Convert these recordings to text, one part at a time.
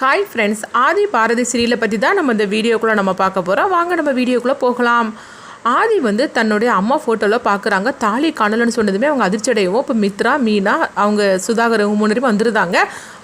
Hi friends ஆதி பாரதி சீரியலை பற்றி தான் நம்ம இந்த வீடியோக்குள்ளே நம்ம பார்க்க போகிறோம் வாங்க நம்ம வீடியோக்குள்ளே போகலாம். ஆதி வந்து தன்னுடைய அம்மா ஃபோட்டோவில் பார்க்குறாங்க தாலி காணலன்னு சொன்னதுமே அவங்க அதிர்ச்சி அடையவும் இப்போ மித்ரா மீனா அவங்க சுதாகர் மூணு முன்னாடி வந்துருந்தாங்க.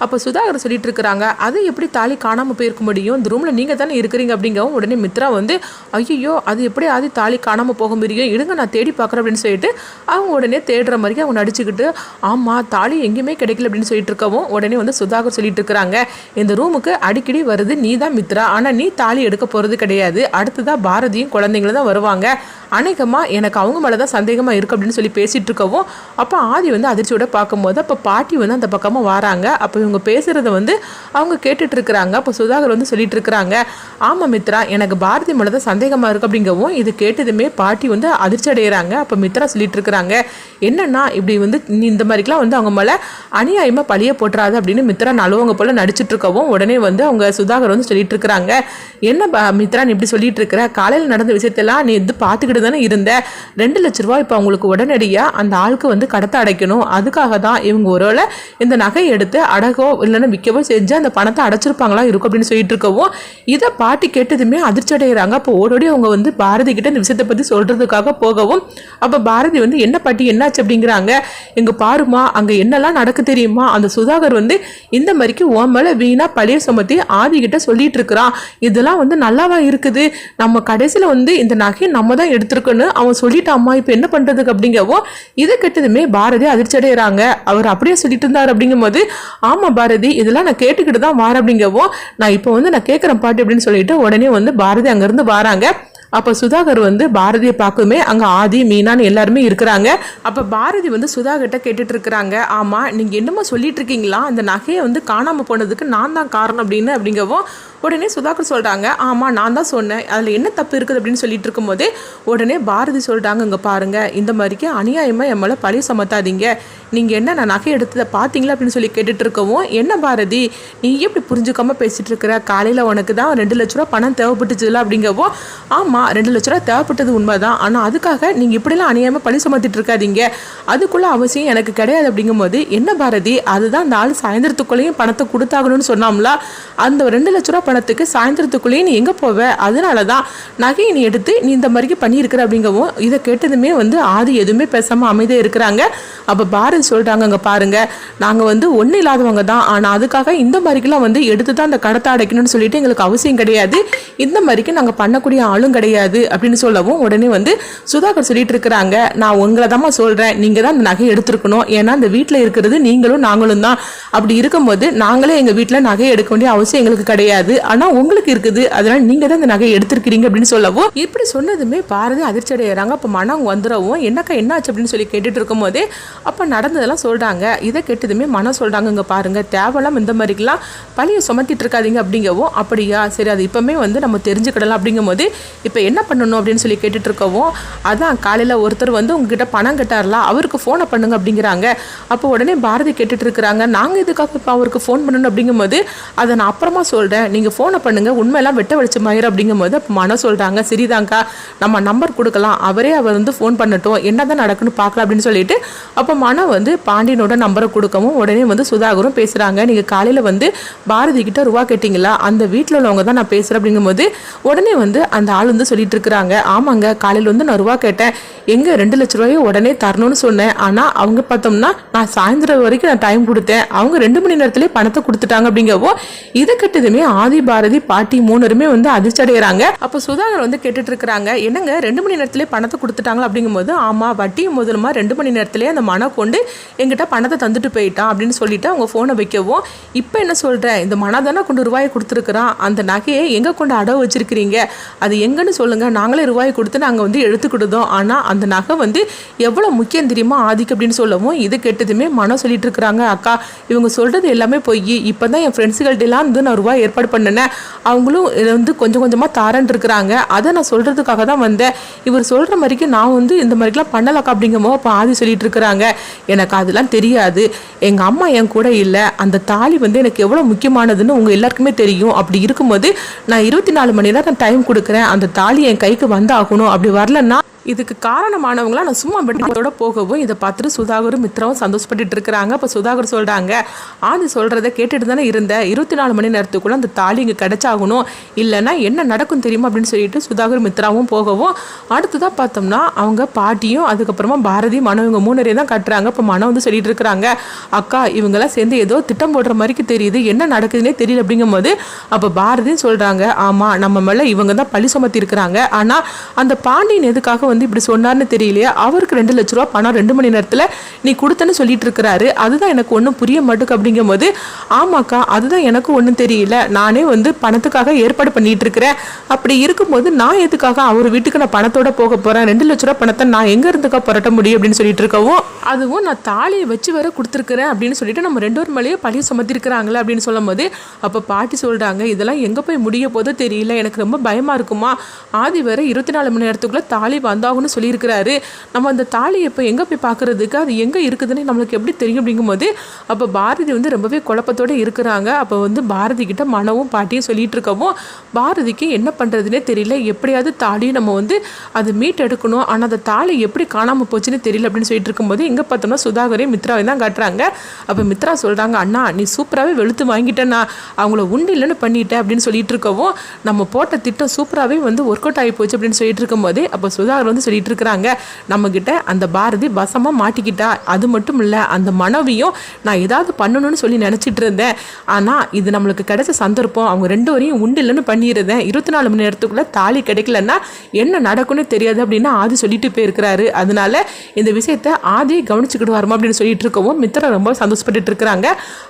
அப்போ சுதாகர் சொல்லிட்டு இருக்கிறாங்க அது எப்படி தாலி காணாமல் போயிருக்க முடியும்? இந்த ரூமில் நீங்கள் தானே இருக்கிறீங்க? அப்படிங்கவும் உடனே மித்ரா வந்து ஐயோ அது எப்படி ஆதி தாலி காணாமல் போக முடியும்? இடுங்க நான் தேடி பார்க்குறேன் அப்படின்னு சொல்லிட்டு அவங்க உடனே தேடுற மாதிரி அவங்க நடிச்சுக்கிட்டு ஆமாம் தாலி எங்கேயுமே கிடைக்கல அப்படின்னு சொல்லிட்டு இருக்கவும் உடனே வந்து சுதாகர் சொல்லிட்டு இருக்கிறாங்க இந்த ரூமுக்கு அடிக்கடி வருது நீ தான் மித்ரா. ஆனால் நீ தாலி எடுக்க போகிறது கிடையாது. அடுத்ததாக பாரதியும் குழந்தைங்களும் தான் வருவாங்க. அநேகமாக எனக்கு அவங்க மேலே தான் சந்தேகமாக இருக்குது அப்படின்னு சொல்லி பேசிகிட்டு இருக்கவும் அப்போ ஆதி வந்து அதிர்ச்சியோட பார்க்கும்போது அப்போ பாட்டி வந்து அந்த பக்கமாக வராங்க. அப்போ இவங்க பேசுகிறத வந்து அவங்க கேட்டுட்டு இருக்கிறாங்க. அப்போ சுதாகர் வந்து சொல்லிட்டு இருக்கிறாங்க ஆமாம் மித்ரா எனக்கு பாரதி மேலே தான் சந்தேகமாக இருக்குது அப்படிங்கவும் இது கேட்டதுமே பாட்டி வந்து அதிர்ச்சி அடைகிறாங்க அப்போ மித்ரா சொல்லிட்டு இருக்கிறாங்க என்னன்னா இப்படி வந்து நீ இந்த மாதிரிக்கெலாம் வந்து அவங்க மேலே அநியாயமாக பழிய போட்டுறாது. அப்படின்னு மித்ரா நழுவங்க போல் நடிச்சிட்டு இருக்கவும் உடனே வந்து அவங்க சுதாகர் வந்து சொல்லிட்டு இருக்கிறாங்க என்ன பா- மித்ரா நீ இப்படி சொல்லிட்டு இருக்கிற? காலையில் நடந்த விஷயத்தெல்லாம் நீ இது பார்த்துக்கிட்டு தானே இருந்த ரெண்டு லட்ச ரூபா இப்போ அவங்களுக்கு உடனடியாக அந்த ஆளுக்கு வந்து கடத்த அடைக்கணும். அதுக்காக தான் இவங்க ஒருவேளை இந்த நகையை எடுத்து அடகோ இல்லைன்னா விற்கவோ செஞ்சு அந்த பணத்தை அடைச்சிருப்பாங்களா இருக்கும் அப்படின்னு சொல்லிட்டு இருக்கவும் இதை பாட்டி கேட்டதுமே அதிர்ச்சி அடைகிறாங்க அப்போ ஓடோடி அவங்க வந்து பாரதி கிட்ட இந்த விஷயத்தை பற்றி சொல்கிறதுக்காக போகவும் அப்போ பாரதி வந்து என்ன பாட்டி என்னாச்சு? அப்படிங்கிறாங்க. இங்கே பாருமா அங்கே என்னெல்லாம் நடக்கு தெரியுமா? அந்த சுதாகர் வந்து இந்த மாதிரிக்கு ஓ மேலே வீணாக பழைய சுமத்தி ஆதி கிட்ட சொல்லிட்டு இருக்கிறான். இதெல்லாம் வந்து நல்லாவா இருக்குது? நம்ம கடைசியில் வந்து இந்த நகையை நம்ம தான் எடுத்திருக்கோன்னு அவன் சொல்லிட்டாம்மா இப்போ என்ன பண்ணுறதுக்கு அப்படிங்கவோ இதை கெட்டதுமே பாரதி அதிர்ச்சி அடைகிறாங்க அவர் அப்படியே சொல்லிட்டு இருந்தார் அப்படிங்கும்போது ஆமாம் பாரதி இதெல்லாம் நான் கேட்டுக்கிட்டு தான் வாரேன் அப்படிங்கவோ நான் இப்போ வந்து நான் கேட்குறேன் பாட்டு அப்படின்னு சொல்லிட்டு உடனே வந்து பாரதி அங்கேருந்து வராங்க. அப்போ சுதாகர் வந்து பாரதியை பார்க்குமே அங்கே ஆதி மீனான்னு எல்லாருமே இருக்கிறாங்க. அப்போ பாரதி வந்து சுதாகர்கிட்ட கேட்டுட்டு இருக்கிறாங்க ஆமாம் நீங்கள் என்னமோ சொல்லிட்டு இருக்கீங்களா அந்த நகையை வந்து காணாமல் போனதுக்கு நான் தான் காரணம் அப்படின்னு அப்படிங்கவும் உடனே சுதாகர் சொல்கிறாங்க ஆமாம் நான் தான் சொன்னேன். அதில் என்ன தப்பு இருக்குது? அப்படின்னு சொல்லிட்டு இருக்கும்போதே உடனே பாரதி சொல்கிறாங்க இங்கே பாருங்கள் இந்த மாதிரிக்கு அநியாயமாக என் மேலே பழி சமத்தாதீங்க. நீங்கள் என்ன நான் நகை எடுத்ததை பார்த்தீங்களா? அப்படின்னு சொல்லி கேட்டுட்டு இருக்கவும் என்ன பாரதி நீ எப்படி புரிஞ்சுக்காமல் பேசிகிட்டு இருக்கிற? காலையில் உனக்கு தான் ரெண்டு லட்ச ரூபா பணம் தேவைப்பட்டுச்சுல? அப்படிங்கவோ ஆமாம் ரெண்டு லட்ச ரூபா தேவைப்பட்டது உண்மைதான். ஆனால் அதுக்காக நீங்கள் இப்படிலாம் அநியாயமாக பழி சுமத்திட்டு இருக்காதீங்க. அதுக்குள்ள அவசியம் எனக்கு கிடையாது. அப்படிங்கும்போது என்ன பாரதி அதுதான் அந்த ஆள் சாயந்தரத்துக்குள்ளேயும் பணத்தை கொடுத்தாகணும்னு சொன்னாம்ல? அந்த ரெண்டு லட்ச ரூபா பணத்துக்கு சாயந்தரத்துக்குள்ளேயே நீ எங்கே போவ? அதனால தான் நகையை நீ எடுத்து நீ இந்த மாதிரிக்கு பண்ணியிருக்கிற அப்படிங்கவும் இதை கேட்டதுமே வந்து ஆதி எதுவுமே பேசாமல் அமைதியாக இருக்கிறாங்க. அப்போ பாரதி சொல்கிறாங்க அங்கே பாருங்க நாங்கள் வந்து ஒன்றும் இல்லாதவங்க தான். ஆனால் அதுக்காக இந்த மாதிரிக்கெல்லாம் வந்து எடுத்து தான் அந்த கடத்தை அடைக்கணும்னு சொல்லிட்டு எங்களுக்கு அவசியம் கிடையாது. இந்த மாதிரிக்கு நாங்கள் பண்ணக்கூடிய ஆளும் கிடையாது அப்படின்னு சொல்லவும் உடனே வந்து சுதாகர் சொல்லிட்டு இருக்கிறாங்க. நான் உங்களை தான் சொல்கிறேன் நீங்கள் தான் அந்த நகையை எடுத்துருக்கணும். ஏன்னா அந்த வீட்டில் இருக்கிறது நீங்களும் நாங்களும் தான். அப்படி இருக்கும்போது நாங்களே எங்கள் வீட்டில் நகையை எடுக்க வேண்டிய அவசியம் எங்களுக்கு கிடையாது. ஆனால் உங்களுக்கு இருக்குது. அதனால நீங்கள் தான் இந்த நகையை எடுத்திருக்கிறீங்க அப்படின்னு சொல்லவும் இப்படி சொன்னதுமே பாரதி அதிர்ச்சி அடைகிறாங்க. அப்போ மனம் வந்துடவும் என்னக்கா என்னாச்சு? அப்படின்னு சொல்லி கேட்டுட்டு இருக்கும்போதே அப்போ நடந்ததெல்லாம் சொல்கிறாங்க இதை கேட்டதுமே மனம் சொல்கிறாங்க இங்கே பாருங்க. தேவலாம் இந்த மாதிரிக்கெல்லாம் பழியை சுமத்திட்டு இருக்காதீங்க அப்படிங்கவும் அப்படியா? சரி அது இப்போமே வந்து நம்ம தெரிஞ்சுக்கிடலாம். அப்படிங்கும்போது இப்போ என்ன பண்ணணும்? அப்படின்னு சொல்லி கேட்டுட்டு இருக்கவும் அதான் காலையில் ஒருத்தர் வந்து உங்ககிட்ட பணம் கட்டார்ல அவருக்கு ஃபோனை பண்ணுங்க அப்படிங்கிறாங்க. அப்போ உடனே பாரதி கேட்டுட்டு இருக்கிறாங்க. நாங்கள் இதுக்காக இப்போ அவருக்கு ஃபோன் பண்ணணும்? அப்படிங்கும்போது அதை நான் அப்புறமா சொல்கிறேன் நீங்கள் நீங்கள் ஃபோனை பண்ணுங்கள் உண்மையெல்லாம் வெட்ட வெளிச்சமாயிரும் அப்படிங்கும்போது அப்போ மனம் சொல்கிறாங்க சரிதாங்க்கா நம்ம நம்பர் கொடுக்கலாம். அவரே அவர் வந்து ஃபோன் பண்ணட்டும். என்னதான் நடக்குன்னு பார்க்கலாம் அப்படின்னு சொல்லிட்டு அப்போ மனம் வந்து பாண்டியனோட நம்பரை கொடுக்கவும் உடனே வந்து சுதாகரும் பேசுகிறாங்க நீங்கள் காலையில் வந்து பாரதி கிட்ட ரூபா கேட்டிங்களா? அந்த வீட்டில் உள்ளவங்க தான் நான் பேசுகிறேன் அப்படிங்கும்போது உடனே வந்து அந்த ஆள் வந்து சொல்லிட்டு இருக்கிறாங்க ஆமாங்க காலையில் வந்து நான் ரூபா கேட்டேன். எங்கே ரெண்டு லட்ச ரூபாயும் உடனே தரணும்னு சொன்னேன். ஆனால் அவங்க பார்த்தோம்னா நான் சாயந்தரம் வரைக்கும் நான் டைம் கொடுத்தேன். அவங்க ரெண்டு மணி நேரத்துலேயே பணத்தை கொடுத்துட்டாங்க அப்படிங்கவோ இதை கட்டதுமே ஆதி பாரதி பாட்டி மூணருமே வந்து அதிர்ச்சி அடைகிறாங்க அப்போ சுதாகர் வந்து கேட்டுட்டு இருக்கிறாங்க என்னங்க ரெண்டு மணி நேரத்திலே பணத்தை கொடுத்துட்டாங்களா? அப்படிங்கும்போது ஆமாம் வட்டியும் முதலுமா ரெண்டு மணி நேரத்திலே அந்த மனம் கொண்டு எங்கிட்ட பணத்தை தந்துட்டு போயிட்டான் அப்படின்னு சொல்லிட்டு அவங்க ஃபோனை வைக்கவும் இப்போ என்ன சொல்கிறேன் இந்த மனம் தானே கொண்டு ரூபாயை கொடுத்துருக்குறான். அந்த நகையை எங்கே கொண்டு அடவு வச்சிருக்கிறீங்க? அது எங்கன்னு சொல்லுங்கள் நாங்களே ரூபாய் கொடுத்து நாங்கள் வந்து எடுத்துக்கிடுதோம் ஆனால் அந்த நகை வந்து எவ்வளோ முக்கியம் தெரியுமா? ஆதிக்கு அப்படின்னு சொல்லவும் இது கெட்டதுமே மனம் சொல்லிட்டு இருக்கிறாங்க அக்கா இவங்க சொல்கிறது எல்லாமே பொய். இப்போ தான் என் ஃப்ரெண்ட்ஸுகள்ட்டெல்லாம் வந்து நான் ரூபாய் ஏற்பாடு பண்ணினேன் அவங்களும் இதை வந்து கொஞ்சம் கொஞ்சமாக தாரன் இருக்கிறாங்க அதை நான் சொல்கிறதுக்காக தான் வந்தேன். இவர் சொல்கிற மாதிரிக்கு நான் வந்து இந்த மாதிரிலாம் பண்ணலக்கா அப்படிங்கும்போது அப்போ சொல்லிட்டு இருக்கிறாங்க எனக்கு அதெல்லாம் தெரியாது. எங்கள் அம்மா என் கூட இல்லை. அந்த தாலி வந்து எனக்கு எவ்வளோ முக்கியமானதுன்னு உங்கள் எல்லாருக்குமே தெரியும். அப்படி இருக்கும்போது நான் இருபத்தி நாலு மணி நேரம் டைம் கொடுக்குறேன். அந்த தாலி என் கைக்கு வந்தாகணும். அப்படி வரலன்னா இதுக்கு காரணமானவங்களாம் நான் சும்மா வெட்டியோட போகவும் இதை பார்த்துட்டு சுதாகரும் மித்ராவும் சந்தோஷப்பட்டுட்டு இருக்கிறாங்க. அப்போ சுதாகர் சொல்கிறாங்க ஆதி சொல்கிறத கேட்டுட்டு தானே இருந்தேன் இருபத்தி நாலு மணி நேரத்துக்குள்ளே அந்த தாலி இங்கே கிடச்சாகணும். இல்லைன்னா என்ன நடக்கும் தெரியுமா? அப்படின்னு சொல்லிட்டு சுதாகர் மித்ராவும் போகவும். அடுத்ததாக பார்த்தோம்னா அவங்க பாட்டியும் அதுக்கப்புறமா பாரதி மனவங்க இவங்க தான் கட்டுறாங்க. இப்போ மனம் வந்து சொல்லிட்டு இருக்கிறாங்க அக்கா இவங்கெல்லாம் சேர்ந்து ஏதோ திட்டம் போடுற மாதிரிக்கு தெரியுது. என்ன நடக்குதுன்னே தெரியல. அப்படிங்கும்போது அப்போ பாரதியும் சொல்கிறாங்க ஆமாம் நம்ம மேலே இவங்க தான் பழி சுமத்தி இருக்கிறாங்க ஆனால் அந்த பாண்டியன் எதுக்காக வந்து இப்படி சொன்னார்னு தெரியலையா. அவருக்கு ரெண்டு லட்ச ரூபா பணம் ரெண்டு மணி நேரத்தில் நீ கொடுத்தேன்னு சொல்லிட்டு இருக்கிறாரு. அதுதான் எனக்கு ஒன்றும் புரிய மாட்டுக்கு அப்படிங்கும்போது ஆமாக்கா அதுதான் எனக்கு ஒன்றும் தெரியல. நானே வந்து பணத்துக்காக ஏற்பாடு பண்ணிட்டு இருக்கிறேன். அப்படி இருக்கும்போது நான் எதுக்காக அவர் வீட்டுக்கு நான் பணத்தோட போக போகிறேன் ரெண்டு லட்ச ரூபா பணத்தை நான் எங்கே இருந்துக்கா புரட்ட முடியும் அப்படின்னு சொல்லிட்டு இருக்கவும் அதுவும் நான் தாலியை வச்சு வர கொடுத்துருக்குறேன் அப்படின்னு சொல்லிட்டு நம்ம ரெண்டு ஒரு மேலேயே பழிய சுமத்திருக்கிறாங்களே அப்படின்னு சொல்லும் போது அப்போ பாட்டி சொல்கிறாங்க இதெல்லாம் எங்கே போய் முடிய போதோ தெரியல. எனக்கு ரொம்ப பயமாக இருக்குமா? ஆதி வேற இருபத்தி நாலு மணி நேரத்துக்குள்ளே தாலி உண்டாகும்னு சொல்லியிருக்கிறாரு. நம்ம அந்த தாலி இப்போ எங்கே போய் பார்க்குறதுக்கு அது எங்கே இருக்குதுன்னு நம்மளுக்கு எப்படி தெரியும் அப்படிங்கும்போது அப்போ பாரதி வந்து ரொம்பவே குழப்பத்தோடு இருக்கிறாங்க. அப்போ வந்து பாரதி கிட்ட மனவும் பாட்டியும் சொல்லிகிட்டு இருக்கவும் பாரதிக்கு என்ன பண்ணுறதுனே தெரியல. எப்படியாவது தாலியும் நம்ம வந்து அதை மீட் எடுக்கணும் ஆனால் அந்த தாலி எப்படி காணாமல் போச்சுன்னு தெரியல அப்படின்னு சொல்லிட்டு இருக்கும்போது எங்கே பார்த்தோம்னா சுதாகரையும் மித்ராவையும் தான் காட்டுறாங்க. அப்போ மித்ரா சொல்கிறாங்க அண்ணா நீ சூப்பராகவே வெளுத்து வாங்கிட்டேண்ணா. அவங்கள உண்டு இல்லைன்னு பண்ணிட்டேன் அப்படின்னு சொல்லிட்டு இருக்கவும் நம்ம போட்ட திட்டம் சூப்பராகவே வந்து ஒர்க் அவுட் ஆகி போச்சு அப்படின்னு சொல்லிட்டு இருக்கும்போது அப்போ சுதாகர் வந்து சொல்லிட்டு இருக்கிறாங்க நம்மக்கிட்ட அந்த பாரதி வசமாக மாட்டிக்கிட்டா. அது மட்டும் இல்லை அந்த மனைவியும் நான் ஏதாவது பண்ணணும்னு சொல்லி நினச்சிட்டு இருந்தேன் ஆனால் இது நம்மளுக்கு கிடைச்ச சந்தர்ப்பம். அவங்க ரெண்டு வரையும் உண்டு இல்லைன்னு பண்ணியிருந்தேன். இருபத்தி நாலு மணி நேரத்துக்குள்ளே தாலி கிடைக்கலன்னா என்ன நடக்கும்னு தெரியாது அப்படின்னு ஆதி சொல்லிட்டு போயிருக்கிறாரு. அதனால இந்த விஷயத்த ஆதி கவனிச்சுக்கிடுவாருமா அப்படின்னு சொல்லிட்டு இருக்கவும் மித்திரம் ரொம்ப சந்தோஷப்பட்டுட்டு இருக்கிறாங்க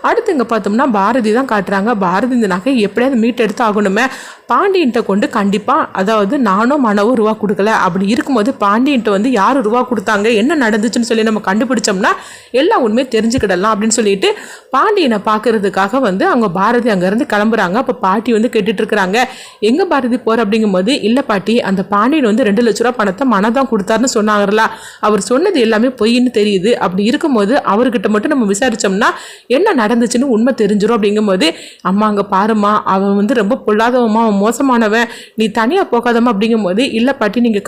அடுத்து இங்கே பார்த்தோம்னா பாரதி தான் காட்டுறாங்க. பாரதி இந்த நகை எப்படியாவது மீட் எடுத்து ஆகணுமே பாண்டியன்ட்ட கொண்டு கண்டிப்பாக அதாவது நானும் மனவும் ரூபா கொடுக்கல. அப்படி இருக்கும்போது பாண்டியன்ட்டு வந்து யார் ரூபா கொடுத்தாங்க என்ன நடந்துச்சுன்னு சொல்லி நம்ம கண்டுபிடிச்சோம்னா எல்லா உண்மையும் தெரிஞ்சுக்கிடலாம் அப்படின்னு சொல்லிட்டு பாண்டியனை பார்க்கறதுக்காக வந்து அவங்க பாரதி அங்கேருந்து கிளம்புறாங்க. அப்போ பாட்டி வந்து கேட்டுட்டு இருக்கிறாங்க எங்கே பாரதி போகிற அப்படிங்கும்போது இல்லை பாட்டி அந்த பாண்டியன் வந்து ரெண்டு லட்ச ரூபா பணத்தை மனதான் கொடுத்தாருன்னு சொன்னாங்கல்ல அவர் சொன்னது எல்லாமே பொய்ன்னு தெரியுது. அப்படி இருக்கும்போது அவர்கிட்ட மட்டும் நம்ம விசாரித்தோம்னா என்ன நடந்துச்சுன்னு உண்மை தெரிஞ்சிடும் அப்படிங்கும்போது அம்மா அங்கே பாருமா அவன் வந்து ரொம்ப பொல்லாதவமா அவன் மோசமானவன். நீ தனியாக போகாதம்மா. அப்படிங்கும்போது இல்லை பாட்டி நீங்கள்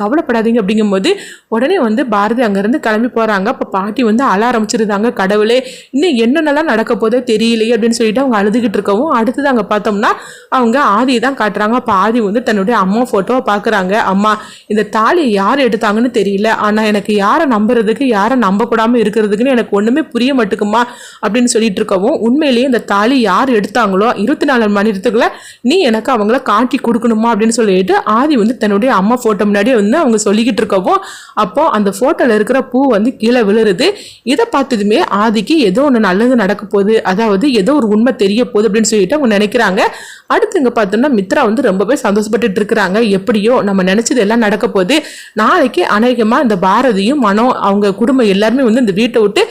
பண்ணாதீங்க அப்படிங்கும்போது உடனே வந்து பாரதி அங்கேருந்து கிளம்பி போகிறாங்க அப்போ பாட்டி வந்து அழ ஆரம்பிச்சிருந்தாங்க. கடவுளே இன்னும் என்னென்னலாம் நடக்க போதோ தெரியலையே அப்படின்னு சொல்லிட்டு அவங்க அழுதுகிட்டு இருக்கவும் அடுத்தது அங்கே பார்த்தோம்னா அவங்க ஆதியை தான் காட்டுறாங்க. அப்போ ஆதி வந்து தன்னுடைய அம்மா ஃபோட்டோவை பார்க்குறாங்க. அம்மா இந்த தாலியை யார் எடுத்தாங்கன்னு தெரியல. ஆனால் எனக்கு யாரை நம்புறதுக்கு யாரை நம்பக்கூடாமல் இருக்கிறதுக்குன்னு எனக்கு ஒன்றுமே புரிய மாட்டுக்குமா அப்படின்னு சொல்லிட்டு இருக்கவும் உண்மையிலேயே இந்த தாலி யார் எடுத்தாங்களோ இருபத்தி நாலு மணி நேரத்துக்குள்ள நீ எனக்கு அவங்கள காட்டி கொடுக்கணுமா அப்படின்னு சொல்லிட்டு ஆதி வந்து தன்னுடைய அம்மா ஃபோட்டோ முன்னாடியே வந்து அவங்க சொல்லிக்கிட்டு இருக்கவும் அப்போ அந்த ஃபோட்டோவில் இருக்கிற பூ வந்து கீழே விழுறது. இதை பார்த்ததுமே ஆதிக்கு ஏதோ ஒன்று நல்லது நடக்க போகுது. அதாவது ஏதோ ஒரு உண்மை தெரிய போகுது அப்படின்னு சொல்லிட்டு அவங்க நினைக்கிறாங்க. அடுத்து இங்கே பார்த்தோம்னா மித்ரா வந்து ரொம்பவே சந்தோஷப்பட்டுட்டு இருக்கிறாங்க. எப்படியோ நம்ம நினச்சது எல்லாம் நடக்க போகுது. நாளைக்கு அநேகமாக இந்த பாரதியும் மனம் அவங்க குடும்பம் எல்லாருமே வந்து இந்த வீட்டை விட்டு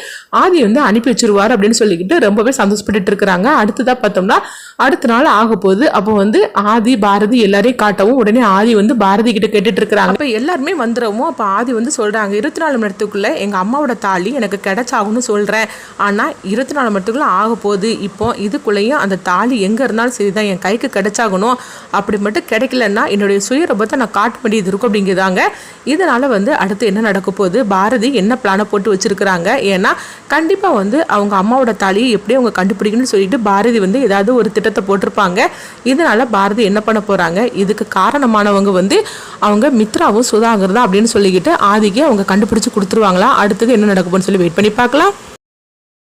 ஆதி வந்து அனுப்பி வச்சிருவார் அப்படின்னு சொல்லிக்கிட்டு ரொம்பவே சந்தோஷப்பட்டுட்டு இருக்கிறாங்க. அடுத்ததாக பார்த்தோம்னா அடுத்த நாள் ஆக போகுது. அப்போ வந்து ஆதி பாரதி எல்லாரையும் காட்டவும் உடனே ஆதி வந்து பாரதி கிட்ட கேட்டுட்டு இருக்கிறாங்க. அப்போ எல்லாருமே வந்துடவும் அப்போ ஆதி வந்து சொல்கிறாங்க இருபத்தி நாலு மணி நேரத்துக்குள்ளே எங்கள் அம்மாவோட தாலி எனக்கு கிடச்சாகும்னு சொல்கிறேன் ஆனால் இருபத்தி நாலு மணி நேரத்துக்குள்ளே ஆக போகுது. இப்போ இதுக்குள்ளேயும் அந்த தாலி எங்கே இருந்தாலும் சரி தான் என் கைக்கு கிடச்சாகணும். அப்படி மட்டும் கிடைக்கலன்னா என்னுடைய சுயரூபத்தை நான் காட்ட வேண்டியது இருக்கும் அப்படிங்கிறாங்க இதனால் வந்து அடுத்து என்ன நடக்க போகுது? பாரதி என்ன பிளானை போட்டு வச்சுருக்கிறாங்க? ஏன்னா கண்டிப்பாக வந்து அவங்க அம்மாவோட தாலியை எப்படி அவங்க கண்டுபிடிக்கணும்னு சொல்லிட்டு பாரதி வந்து ஏதாவது ஒரு திட்டத்தை போட்டிருப்பாங்க. இதனால் பாரதி என்ன பண்ண போகிறாங்க இதுக்கு காரணமானவங்க வந்து அவங்க மித்ராவும் சுதாகர் தான் அப்படின்னு சொல்லிக்கிட்டு ஆதிக்கு அவங்க கண்டுபிடிச்சி கொடுத்துருவாங்களா? அடுத்தது என்ன நடக்கும்னு சொல்லி வெயிட் பண்ணி பார்க்கலாம்.